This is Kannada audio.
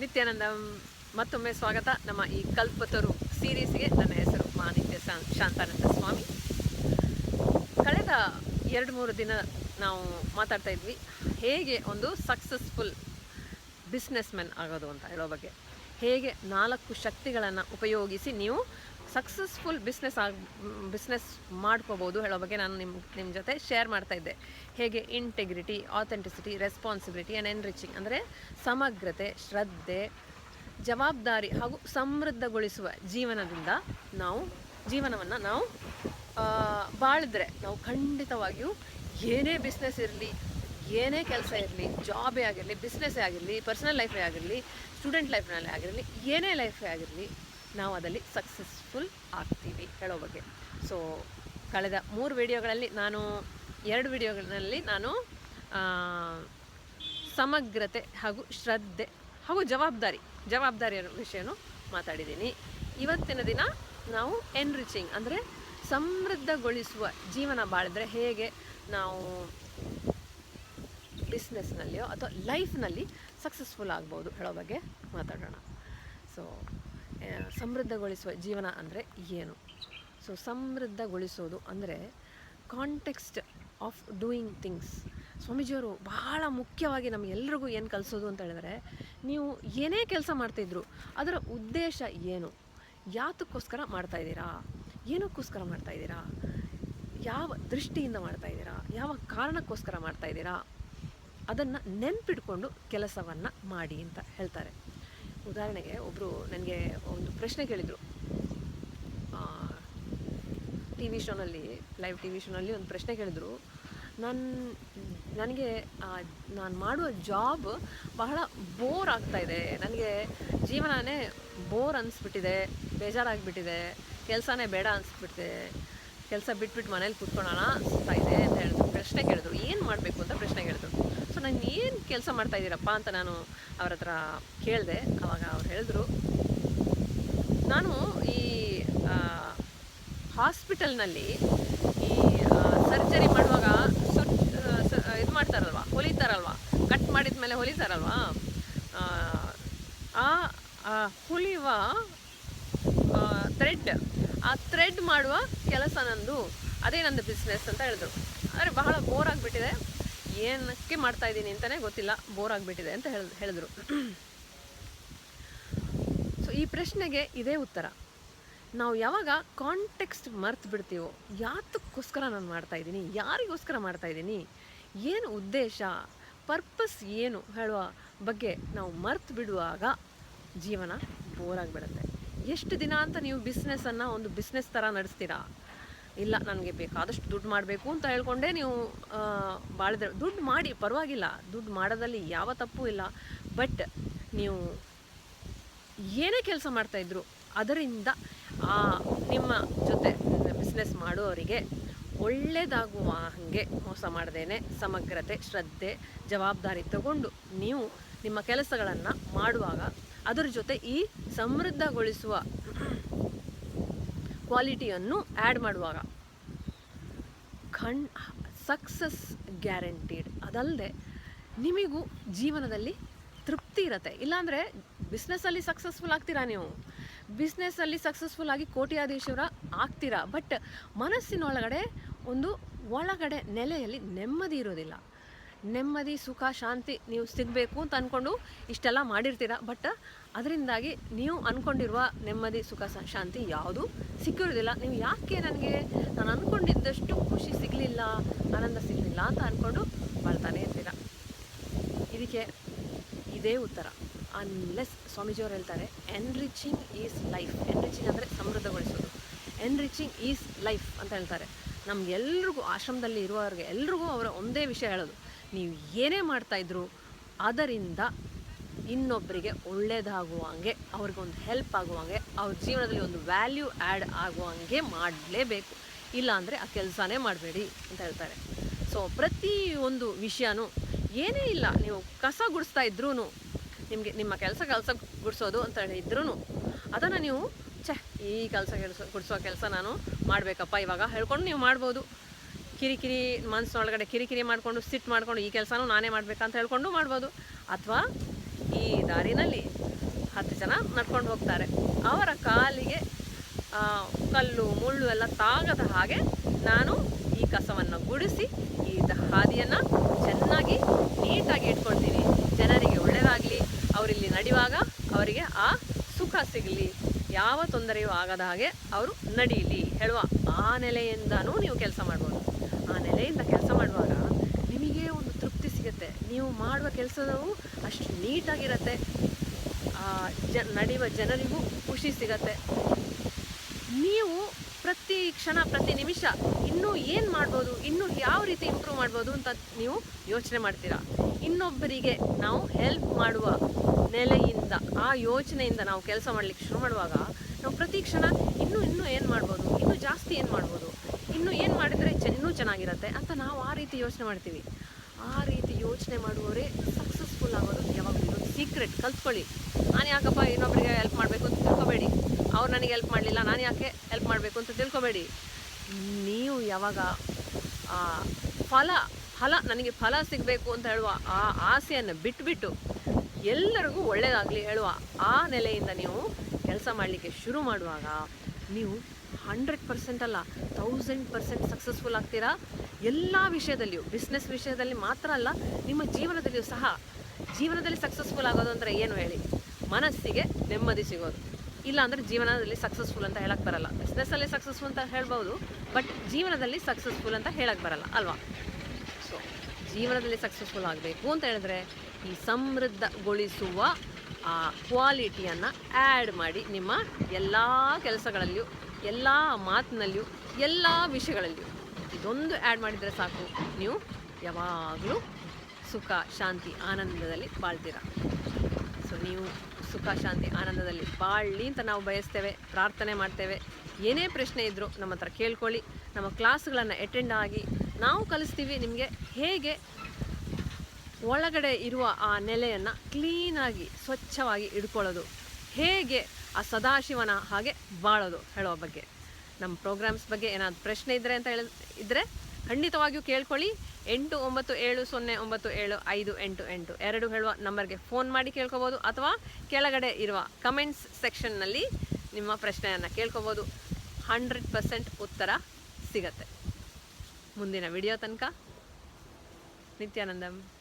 ನಿತ್ಯಾನಂದ, ಮತ್ತೊಮ್ಮೆ ಸ್ವಾಗತ. ನಮ್ಮ ಈ ಕಲ್ಪತರು ಸೀರೀಸ್ಗೆ ನನ್ನ ಹೆಸರು ಮಾನಿತ್ಯ ಶಾಂತಾನಂದ ಸ್ವಾಮಿ. ಕಳೆದ ಎರಡು ಮೂರು ದಿನ ನಾವು ಮಾತಾಡ್ತಾ ಇದ್ವಿ, ಹೇಗೆ ಒಂದು ಸಕ್ಸಸ್ಫುಲ್ ಬಿಸ್ನೆಸ್ ಮೆನ್ ಆಗೋದು ಅಂತ ಹೇಳೋ ಬಗ್ಗೆ. ಹೇಗೆ ನಾಲ್ಕು ಶಕ್ತಿಗಳನ್ನು ಉಪಯೋಗಿಸಿ ನೀವು ಸಕ್ಸಸ್ಫುಲ್ ಬಿಸ್ನೆಸ್ ಆಗಿ ಬಿಸ್ನೆಸ್ ಮಾಡ್ಕೋಬೋದು ಹೇಳೋ ಬಗ್ಗೆ ನಾನು ನಿಮ್ಮ ನಿಮ್ಮ ಜೊತೆ ಶೇರ್ ಮಾಡ್ತಾ ಇದ್ದೆ. ಹೇಗೆ integrity authenticity responsibility and enriching ಅಂದರೆ ಸಮಗ್ರತೆ, ಶ್ರದ್ಧೆ, ಜವಾಬ್ದಾರಿ ಹಾಗೂ ಸಮೃದ್ಧಗೊಳಿಸುವ ಜೀವನದಿಂದ ನಾವು ಜೀವನವನ್ನು ನಾವು ಬಾಳಿದ್ರೆ ನಾವು ಖಂಡಿತವಾಗಿಯೂ ಏನೇ ಬಿಸ್ನೆಸ್ ಇರಲಿ, ಏನೇ ಕೆಲಸ ಇರಲಿ ಜಾಬೇ ಆಗಿರಲಿ ಬಿಸ್ನೆಸ್ಸೇ ಆಗಿರಲಿ ಪರ್ಸನಲ್ ಲೈಫೇ ಆಗಿರಲಿ ಸ್ಟೂಡೆಂಟ್ ಲೈಫ್ನಲ್ಲೇ ಆಗಿರಲಿ, ಏನೇ ಲೈಫೇ ಆಗಿರಲಿ ನಾವು ಅದರಲ್ಲಿ ಸಕ್ಸಸ್ಫುಲ್ ಆಗ್ತೀವಿ ಹೇಳೋ ಬಗ್ಗೆ. ಸೊ ಕಳೆದ ಮೂರು ವಿಡಿಯೋಗಳಲ್ಲಿ ನಾನು, ಎರಡು ವಿಡಿಯೋಗಳಲ್ಲಿ ನಾನು ಸಮಗ್ರತೆ ಹಾಗೂ ಶ್ರದ್ಧೆ ಹಾಗೂ ಜವಾಬ್ದಾರಿ, ಜವಾಬ್ದಾರಿಯ ವಿಷಯನೂ ಮಾತಾಡಿದ್ದೀನಿ. ಇವತ್ತಿನ ದಿನ ನಾವು ಎನ್ರಿಚಿಂಗ್ ಅಂದರೆ ಸಮೃದ್ಧಗೊಳಿಸುವ ಜೀವನ ಬಾಳಿದ್ರೆ ಹೇಗೆ ನಾವು ಬಿಸ್ನೆಸ್ನಲ್ಲಿಯೋ ಅಥವಾ ಲೈಫ್ನಲ್ಲಿ ಸಕ್ಸಸ್ಫುಲ್ ಆಗ್ಬೋದು ಹೇಳೋ ಬಗ್ಗೆ ಮಾತಾಡೋಣ. ಸೊ ಸಮೃದ್ಧಗೊಳಿಸುವ ಜೀವನ ಅಂದರೆ ಏನು? ಸೊ ಸಮೃದ್ಧಗೊಳಿಸೋದು ಅಂದರೆ ಕಾಂಟೆಕ್ಸ್ಟ್ ಆಫ್ ಡೂಯಿಂಗ್ ಥಿಂಗ್ಸ್ ಸ್ವಾಮೀಜಿಯವರು ಬಹಳ ಮುಖ್ಯವಾಗಿ ನಮಗೆಲ್ರಿಗೂ ಏನು ಕಲಿಸೋದು ಅಂತ ಹೇಳಿದ್ರೆ, ನೀವು ಏನೇ ಕೆಲಸ ಮಾಡ್ತಾಯಿದ್ರು ಅದರ ಉದ್ದೇಶ ಏನು? ಯಾತಕ್ಕೋಸ್ಕರ ಮಾಡ್ತಾಯಿದ್ದೀರಾ ಏನಕ್ಕೋಸ್ಕರ ಮಾಡ್ತಾಯಿದ್ದೀರಾ ಯಾವ ದೃಷ್ಟಿಯಿಂದ ಮಾಡ್ತಾಯಿದ್ದೀರಾ ಯಾವ ಕಾರಣಕ್ಕೋಸ್ಕರ ಮಾಡ್ತಾಯಿದ್ದೀರಾ ಅದನ್ನು ನೆನ್ಪಿಟ್ಕೊಂಡು ಕೆಲಸವನ್ನು ಮಾಡಿ ಅಂತ ಹೇಳ್ತಾರೆ. ಉದಾಹರಣೆಗೆ ಒಬ್ಬರು ನನಗೆ ಒಂದು ಪ್ರಶ್ನೆ ಕೇಳಿದರು. ಟಿ ವಿ ಶೋನಲ್ಲಿ ಲೈವ್ ಟಿ ವಿ ಶೋನಲ್ಲಿ ಒಂದು ಪ್ರಶ್ನೆ ಕೇಳಿದರು. ನನ್ನ ನನಗೆ ನಾನು ಮಾಡುವ ಜಾಬ್ ಬಹಳ ಬೋರ್ ಆಗ್ತಾ ಇದೆ. ನನಗೆ ಜೀವನನೇ ಬೋರ್ ಅನಿಸ್ಬಿಟ್ಟಿದೆ. ಬೇಜಾರಾಗಿಬಿಟ್ಟಿದೆ. ಕೆಲಸನೇ ಬೇಡ ಅನಿಸ್ಬಿಟ್ಟಿದೆ. ಕೆಲಸ ಬಿಟ್ಬಿಟ್ಟು ಮನೇಲಿ ಕೂತ್ಕೊಳ್ಳೋಣ ಅನಿಸ್ತಾ ಇದೆ ಅಂತ ಹೇಳಿದ್ರು. ಪ್ರಶ್ನೆ ಕೇಳಿದ್ರು. ಏನು ಮಾಡಬೇಕು ಅಂತ ಪ್ರಶ್ನೆ ನಾನು ಏನು ಕೆಲಸ ಮಾಡ್ತಾ ಇದ್ದೀರಪ್ಪ ಅಂತ ನಾನು ಅವ್ರ ಹತ್ರ ಕೇಳಿದೆ ಅವಾಗ ಅವ್ರು ಹೇಳಿದ್ರು. ನಾನು ಈ ಹಾಸ್ಪಿಟಲ್ನಲ್ಲಿ ಈ ಸರ್ಜರಿ ಮಾಡುವಾಗ ಸುಟ್ ಇದು ಮಾಡ್ತಾರಲ್ವ ಹೊಲಿತಾರಲ್ವ ಕಟ್ ಮಾಡಿದ ಮೇಲೆ ಹೊಲಿತಾರಲ್ವ ಆ, ಹೊಲಿಯುವ ಥ್ರೆಡ್ ಆ ಥ್ರೆಡ್ ಮಾಡುವ ಕೆಲಸ ನಂದು ಅದೇ ನಂದು ಬಿಸ್ನೆಸ್ ಅಂತ ಹೇಳಿದ್ರು. ಆದರೆ ಬಹಳ ಬೋರ್ ಆಗಿಬಿಟ್ಟಿದೆ. ಏನಕ್ಕೆ ಮಾಡ್ತಾ ಇದ್ದೀನಿ ಅಂತಲೇ ಗೊತ್ತಿಲ್ಲ. ಬೋರ್ ಆಗಿಬಿಟ್ಟಿದೆ ಅಂತ ಹೇಳಿ, ಹೇಳಿದ್ರು. ಸೊ ಈ ಪ್ರಶ್ನೆಗೆ ಇದೇ ಉತ್ತರ. ನಾವು ಯಾವಾಗ ಕಾಂಟೆಕ್ಸ್ಟ್ ಮರ್ತು ಬಿಡ್ತೀವೋ, ಯಾತಕ್ಕೋಸ್ಕರ ನಾನು ಮಾಡ್ತಾ ಇದ್ದೀನಿ, ಯಾರಿಗೋಸ್ಕರ ಮಾಡ್ತಾ ಇದ್ದೀನಿ, ಏನು ಉದ್ದೇಶ ಪರ್ಪಸ್ ಏನು ಹೇಳುವ ಬಗ್ಗೆ ನಾವು ಮರ್ತು ಬಿಡುವಾಗ ಜೀವನ ಬೋರ್ ಆಗಿಬಿಡುತ್ತೆ. ಎಷ್ಟು ದಿನ ಅಂತ ನೀವು ಬಿಸ್ನೆಸ್ಸನ್ನು ಒಂದು ಬಿಸ್ನೆಸ್ ಥರ ನಡೆಸ್ತೀರಾ? ಇಲ್ಲ, ನನಗೆ ಬೇಕಾದಷ್ಟು ದುಡ್ಡು ಮಾಡಬೇಕು ಅಂತ ಹೇಳ್ಕೊಂಡೇ ನೀವು ಬಾಳಿದ್ರೆ ದುಡ್ಡು ಮಾಡಿ, ಪರವಾಗಿಲ್ಲ. ದುಡ್ಡು ಮಾಡೋದಲ್ಲಿ ಯಾವ ತಪ್ಪು ಇಲ್ಲ. ಬಟ್ ನೀವು ಏನೇ ಕೆಲಸ ಮಾಡ್ತಾಯಿದ್ರು ಅದರಿಂದ, ಆ, ನಿಮ್ಮ ಜೊತೆ ಬಿಸ್ನೆಸ್ ಮಾಡುವವರಿಗೆ ಒಳ್ಳೆಯದಾಗುವ ಹಾಗೆ ಮೋಸ ಮಾಡದೇನೆ ಸಮಗ್ರತೆ, ಶ್ರದ್ಧೆ, ಜವಾಬ್ದಾರಿ ತಗೊಂಡು ನೀವು ನಿಮ್ಮ ಕೆಲಸಗಳನ್ನು ಮಾಡುವಾಗ ಅದರ ಜೊತೆ ಈ ಸಮೃದ್ಧಗೊಳಿಸುವ ಕ್ವಾಲಿಟಿಯನ್ನು ಆ್ಯಡ್ ಮಾಡುವಾಗ. ಖಂಡ್, ಸಕ್ಸಸ್ ಗ್ಯಾರಂಟೀಡ್. ಅದಲ್ಲದೆ ನಿಮಗೂ ಜೀವನದಲ್ಲಿ ತೃಪ್ತಿ ಇರುತ್ತೆ. ಇಲ್ಲಾಂದರೆ ಬಿಸ್ನೆಸ್ಸಲ್ಲಿ ಸಕ್ಸಸ್ಫುಲ್ ಆಗ್ತೀರಾ ನೀವು? ಬಿಸ್ನೆಸ್ಸಲ್ಲಿ ಸಕ್ಸಸ್ಫುಲ್ ಆಗಿ ಕೋಟ್ಯಾಧೀಶ್ವರ ಆಗ್ತೀರಾ? ಬಟ್ ಮನಸ್ಸಿನೊಳಗಡೆ ಒಂದು ಒಳಗಡೆ ನೆಲೆಯಲ್ಲಿ ನೆಮ್ಮದಿ ಇರೋದಿಲ್ಲ. ನೆಮ್ಮದಿ, ಸುಖ, ಶಾಂತಿ ನೀವು ಸಿಗಬೇಕು ಅಂತ ಅಂದ್ಕೊಂಡು ಇಷ್ಟೆಲ್ಲ ಮಾಡಿರ್ತೀರ? ಬಟ್ ಅದರಿಂದಾಗಿ ನೀವು ಅಂದ್ಕೊಂಡಿರುವ ನೆಮ್ಮದಿ, ಸುಖ ಶಾಂತಿ ಯಾವುದು ಸಿಕ್ಕಿರೋದಿಲ್ಲ. ನೀವು ಯಾಕೆ ನನಗೆ, ನಾನು ಅಂದ್ಕೊಂಡಿದ್ದಷ್ಟು ಖುಷಿ ಸಿಗಲಿಲ್ಲ, ಆನಂದ ಸಿಗಲಿಲ್ಲ ಅಂತ ಅಂದ್ಕೊಂಡು ಬಾಳ್ತಾನೆ ಇರ್ತೀರ? ಇದಕ್ಕೆ ಇದೇ ಉತ್ತರ. ಅನ್ಲೆಸ್ ಸ್ವಾಮೀಜಿಯವರು ಹೇಳ್ತಾರೆ ಎನ್ರಿಚಿಂಗ್ ಈಸ್ ಲೈಫ್ ಎನ್ರಿಚಿಂಗ್ ಅಂದರೆ ಸಮೃದ್ಧಗೊಳಿಸೋದು. ಎನ್ರಿಚಿಂಗ್ ಈಸ್ ಲೈಫ್ ಅಂತ ಹೇಳ್ತಾರೆ. ನಮ್ಗೆಲ್ರಿಗೂ, ಆಶ್ರಮದಲ್ಲಿ ಇರುವವ್ರಿಗೆ ಎಲ್ರಿಗೂ ಅವರ ಒಂದೇ ವಿಷಯ ಹೇಳೋದು. ನೀವು ಏನೇ ಮಾಡ್ತಾಯಿದ್ರು ಅದರಿಂದ ಇನ್ನೊಬ್ಬರಿಗೆ ಒಳ್ಳೇದಾಗುವಂಗೆ ಅವ್ರಿಗೊಂದು ಹೆಲ್ಪ್ ಆಗುವಂಗೆ ಅವ್ರ ಜೀವನದಲ್ಲಿ ಒಂದು ವ್ಯಾಲ್ಯೂ ಆ್ಯಡ್ ಹಾಗೆ ಮಾಡಲೇಬೇಕು. ಇಲ್ಲಾಂದರೆ ಆ ಕೆಲಸನೇ ಮಾಡಬೇಡಿ ಅಂತ ಹೇಳ್ತಾರೆ. ಸೊ ಪ್ರತಿ ಒಂದು ವಿಷಯನೂ ಏನೇ ಇಲ್ಲ, ನೀವು ಕಸ ಗುಡಿಸ್ತಾ ಇದ್ರೂ ನಿಮಗೆ ನಿಮ್ಮ ಕೆಲಸ ಕೆಲಸ ಗುಡಿಸೋದು ಅಂತ ಇದ್ರೂ ಅದನ್ನು ನೀವು ಛೆ, ಈ ಕೆಲಸ ಕೆಲಸ ಗುಡಿಸೋ ಕೆಲಸ ನಾನು ಮಾಡಬೇಕಪ್ಪ, ಇವಾಗ ಹೇಳ್ಕೊಂಡು ನೀವು ಮಾಡ್ಬೋದು. ಕಿರಿಕಿರಿ ಮನಸ್ಸಿನೊಳಗಡೆ ಕಿರಿಕಿರಿ ಮಾಡಿಕೊಂಡು ಸಿಟ್ಟು ಮಾಡಿಕೊಂಡು ಈ ಕೆಲಸನೂ ನಾನೇ ಮಾಡಬೇಕಂತ ಹೇಳ್ಕೊಂಡು ಮಾಡ್ಬೋದು. ಅಥವಾ ಈ ದಾರಿನಲ್ಲಿ ಹತ್ತು ಜನ ನಡ್ಕೊಂಡು ಹೋಗ್ತಾರೆ. ಅವರ ಕಾಲಿಗೆ ಕಲ್ಲು, ಮುಳ್ಳು ಎಲ್ಲ ತಾಗದ ಹಾಗೆ ನಾನು ಈ ಕಸವನ್ನು ಗುಡಿಸಿ, ಈ ಹಾದಿಯನ್ನು ಚೆನ್ನಾಗಿ ನೀಟಾಗಿ ಇಟ್ಕೊಳ್ತೀನಿ. ಜನರಿಗೆ ಒಳ್ಳೆಯದಾಗಲಿ ಅವರಿಲ್ಲಿ ನಡೆಯುವಾಗ ಅವರಿಗೆ ಆ ಸುಖ ಸಿಗಲಿ. ಯಾವ ತೊಂದರೆಯೂ ಆಗದ ಹಾಗೆ ಅವರು ನಡೀಲಿ. ಹೇಳುವ ಆ ನೆಲೆಯಿಂದನೂ ನೀವು ಕೆಲಸ ಮಾಡ್ಬೋದು. ಆ ನೆಲೆಯಿಂದ ಕೆಲಸ ಮಾಡುವಾಗ ನಿಮಗೆ ಒಂದು ತೃಪ್ತಿ ಸಿಗುತ್ತೆ. ನೀವು ಮಾಡುವ ಕೆಲಸವು ಅಷ್ಟು ನೀಟಾಗಿರತ್ತೆ. ಜ, ನಡೆಯುವ ಜನರಿಗೂ ಖುಷಿ ಸಿಗತ್ತೆ. ನೀವು ಪ್ರತಿ ಕ್ಷಣ, ಪ್ರತಿ ನಿಮಿಷ ಇನ್ನೂ ಏನು ಮಾಡ್ಬೋದು, ಇನ್ನೂ ಯಾವ ರೀತಿ ಇಂಪ್ರೂವ್ ಮಾಡ್ಬೋದು ಅಂತ ನೀವು ಯೋಚನೆ ಮಾಡ್ತೀರಾ? ಇನ್ನೊಬ್ಬರಿಗೆ ನಾವು ಹೆಲ್ಪ್ ಮಾಡುವ ನೆಲೆಯಿಂದ, ಆ ಯೋಚನೆಯಿಂದ ನಾವು ಕೆಲಸ ಮಾಡಲಿಕ್ಕೆ ಶುರು ಮಾಡುವಾಗ ನಾವು ಪ್ರತಿ ಕ್ಷಣ ಇನ್ನೂ ಇನ್ನೂ ಏನು ಮಾಡ್ಬೋದು, ಇನ್ನೂ ಜಾಸ್ತಿ ಏನು ಮಾಡ್ಬೋದು, ಇನ್ನೂ ಏನು ಚೆ- ಇನ್ನೂ ಚೆನ್ನಾಗಿರುತ್ತೆ ಅಂತ ನಾವು ಆ ರೀತಿ ಯೋಚನೆ ಮಾಡ್ತೀವಿ. ಆ ರೀತಿ ಯೋಚನೆ ಮಾಡುವವರೇ ಸಕ್ಸಸ್ಫುಲ್ ಆಗೋದು ಯಾವಾಗಲೂ ಸೀಕ್ರೆಟ್ ಕಲ್ತ್ಕೊಳ್ಳಿ. ನಾನು ಯಾಕಪ್ಪ ಇನ್ನೊಬ್ಬರಿಗೆ ಹೆಲ್ಪ್ ಮಾಡಬೇಕು ಅಂತ ತಿಳ್ಕೊಬೇಡಿ. ಅವ್ರು ನನಗೆ ಹೆಲ್ಪ್ ಮಾಡಲಿಲ್ಲ, ನಾನು ಯಾಕೆ ಹೆಲ್ಪ್ ಮಾಡಬೇಕು ಅಂತ ತಿಳ್ಕೊಬೇಡಿ. ನೀವು ಯಾವಾಗ ಫಲ ಫಲ, ನನಗೆ ಫಲ ಸಿಗಬೇಕು ಅಂತ ಹೇಳುವ ಆ ಆಸೆಯನ್ನು ಬಿಟ್ಬಿಟ್ಟು ಎಲ್ಲರಿಗೂ ಒಳ್ಳೆಯದಾಗಲಿ ಹೇಳುವ ಆ ನೆಲೆಯಿಂದ ನೀವು ಕೆಲಸ ಮಾಡಲಿಕ್ಕೆ ಶುರು ಮಾಡುವಾಗ ನೀವು ಹಂಡ್ರೆಡ್ ಪರ್ಸೆಂಟ್ ಅಲ್ಲ ತೌಸಂಡ್ ಪರ್ಸೆಂಟ್ ಸಕ್ಸಸ್ಫುಲ್ ಆಗ್ತೀರಾ? ಎಲ್ಲ ವಿಷಯದಲ್ಲಿಯೂ ಬಿಸ್ನೆಸ್ ವಿಷಯದಲ್ಲಿ ಮಾತ್ರ ಅಲ್ಲ, ನಿಮ್ಮ ಜೀವನದಲ್ಲಿಯೂ ಸಹ ಜೀವನದಲ್ಲಿ ಸಕ್ಸಸ್ಫುಲ್ ಆಗೋದು ಅಂದರೆ ಏನು ಹೇಳಿ? ಮನಸ್ಸಿಗೆ ನೆಮ್ಮದಿ ಸಿಗೋದು. ಇಲ್ಲ ಅಂದರೆ ಜೀವನದಲ್ಲಿ ಸಕ್ಸಸ್ಫುಲ್ ಅಂತ ಹೇಳಕ್ಕೆ ಬರಲ್ಲ. ಬಿಸ್ನೆಸ್ಸಲ್ಲಿ ಸಕ್ಸಸ್ಫುಲ್ ಅಂತ ಹೇಳ್ಬೋದು ಬಟ್ ಜೀವನದಲ್ಲಿ ಸಕ್ಸಸ್ಫುಲ್ ಅಂತ ಹೇಳಕ್ಕೆ ಬರಲ್ಲ, ಅಲ್ವಾ? ಸೊ ಜೀವನದಲ್ಲಿ ಸಕ್ಸಸ್ಫುಲ್ ಆಗಬೇಕು ಅಂತ ಹೇಳಿದ್ರೆ, ಈ ಸಮೃದ್ಧಗೊಳಿಸುವ ಕ್ವಾಲಿಟಿಯನ್ನು ಆ್ಯಡ್ ಮಾಡಿ ನಿಮ್ಮ ಎಲ್ಲ ಕೆಲಸಗಳಲ್ಲಿಯೂ, ಎಲ್ಲ ಮಾತಿನಲ್ಲಿಯೂ, ಎಲ್ಲ ವಿಷಯಗಳಲ್ಲಿಯೂ. ಇದೊಂದು ಆ್ಯಡ್ ಮಾಡಿದರೆ ಸಾಕು. ನೀವು ಯಾವಾಗಲೂ ಸುಖ, ಶಾಂತಿ, ಆನಂದದಲ್ಲಿ ಬಾಳ್ತೀರಾ? ಸೊ ನೀವು ಸುಖ, ಶಾಂತಿ, ಆನಂದದಲ್ಲಿ ಬಾಳಲಿ ಅಂತ ನಾವು ಬಯಸ್ತೇವೆ, ಪ್ರಾರ್ಥನೆ ಮಾಡ್ತೇವೆ. ಏನೇ ಪ್ರಶ್ನೆ ಇದ್ದರೂ ನಮ್ಮ ಹತ್ರ ಕೇಳ್ಕೊಳ್ಳಿ. ನಮ್ಮ ಕ್ಲಾಸ್ಗಳನ್ನು ಅಟೆಂಡ್ ಆಗಿ ನಾವು ಕಲಿಸ್ತೀವಿ. ನಿಮಗೆ ಹೇಗೆ ಒಳಗಡೆ ಇರುವ ಆ ನೆಲೆಯನ್ನು ಕ್ಲೀನಾಗಿ, ಸ್ವಚ್ಛವಾಗಿ ಇಡ್ಕೊಳ್ಳೋದು ಹೇಗೆ ಆ ಸದಾಶಿವನ ಹಾಗೆ ಬಾಳೋದು ಹೇಳೋ ಬಗ್ಗೆ. ನಮ್ಮ ಪ್ರೋಗ್ರಾಮ್ಸ್ ಬಗ್ಗೆ ಏನಾದರೂ ಪ್ರಶ್ನೆ ಇದ್ದರೆ ಅಂತ ಹೇಳ ಇದ್ದರೆ ಖಂಡಿತವಾಗಿಯೂ ಕೇಳ್ಕೊಳ್ಳಿ. ಎಂಟು ಒಂಬತ್ತು ಏಳು ಸೊನ್ನೆ ಒಂಬತ್ತು ಏಳು ಐದು ಎಂಟು ಎಂಟು. ಎರಡು ಹೇಳುವ ನಂಬರ್ಗೆ ಫೋನ್ ಮಾಡಿ ಕೇಳ್ಕೊಬೋದು ಅಥವಾ ಕೆಳಗಡೆ ಇರುವ ಕಮೆಂಟ್ಸ್ ಸೆಕ್ಷನ್ನಲ್ಲಿ ನಿಮ್ಮ ಪ್ರಶ್ನೆಯನ್ನು ಕೇಳ್ಕೊಬೋದು. ಹಂಡ್ರೆಡ್ ಪರ್ಸೆಂಟ್ ಉತ್ತರ ಸಿಗತ್ತೆ. ಮುಂದಿನ ವಿಡಿಯೋ ತನಕ ನಿತ್ಯಾನಂದಂ.